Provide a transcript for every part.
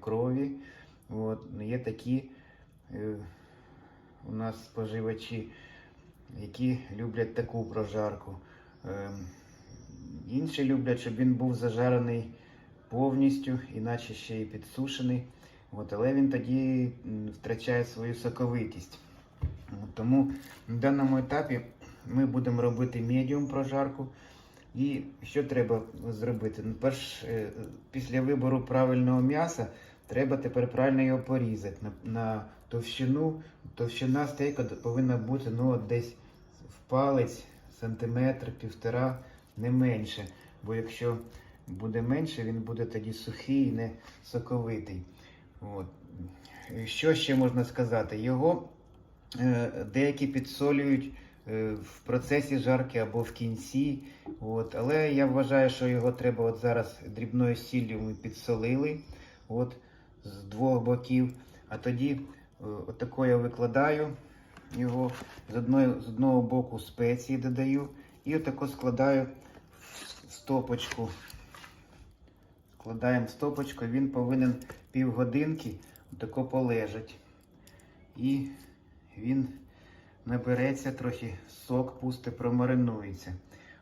крові. От, є такі е, у нас споживачі, які люблять таку прожарку. Е, інші люблять, щоб він був зажарений повністю, іначе ще й підсушений. От, але він тоді втрачає свою соковитість. Тому на даному етапі ми будемо робити медіум прожарку. І що треба зробити? Ну, перш, е, після вибору правильного м'яса треба тепер правильно його порізати на, на товщину. Товщина стейка повинна бути ну, десь в палець, сантиметр, півтора, не менше. Бо якщо буде менше, він буде тоді сухий не соковитий. От. Що ще можна сказати? Його е, деякі підсолюють е, в процесі жарки або в кінці. От. Але я вважаю, що його треба от зараз дрібною сіллю ми підсолили от, з двох боків. А тоді е, отако я викладаю його з, одної, з одного боку спеції додаю і отако складаю в стопочку. Складаємо в стопочку, він повинен півгодинки тако полежать. І він набереться трохи, сок пусте, промаринується.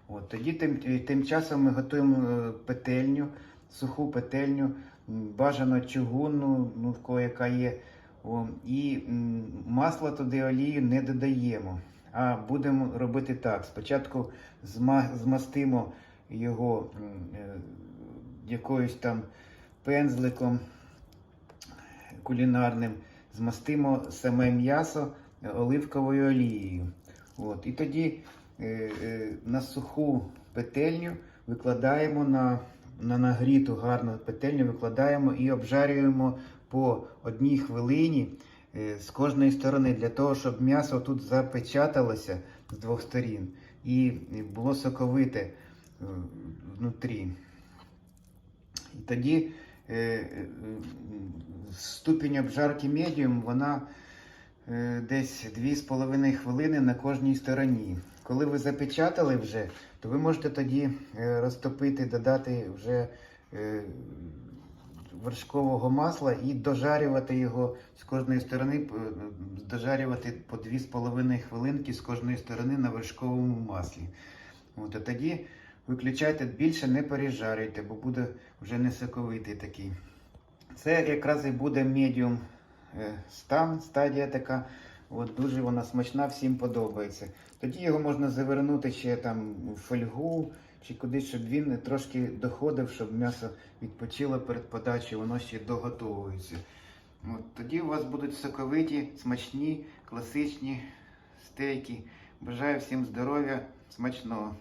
От, тоді тим, тим часом ми готуємо е, петельню, суху петельню, бажано чугунну, ну в кого яка є. О, і масло туди олію не додаємо. А будемо робити так. Спочатку зма, змастимо його е, якоюсь там пензликом кулінарним, змастимо саме м'ясо оливковою олією. От. І тоді е, е, на суху петельню викладаємо на, на нагріту гарну петельню, викладаємо і обжарюємо по одній хвилині е, з кожної сторони, для того, щоб м'ясо тут запечаталося з двох сторін і було соковите е, внутрі. І тоді е, ступінь обжарки медіум, вона десь 2,5 хвилини на кожній стороні. Коли ви запечатали вже, то ви можете тоді е, розтопити, додати вже е, вершкового масла і дожарювати його з кожної сторони, е, дожарювати по 2,5 хвилинки з кожної сторони на вершковому маслі. От, а тоді виключайте, більше не пережарюйте, бо буде вже не соковитий такий. Це якраз і буде медіум е, стан, стадія така. От дуже вона смачна, всім подобається. Тоді його можна завернути ще там в фольгу чи кудись, щоб він трошки доходив, щоб м'ясо відпочило перед подачею, воно ще доготовується. От, тоді у вас будуть соковиті, смачні, класичні стейки. Бажаю всім здоров'я, смачного!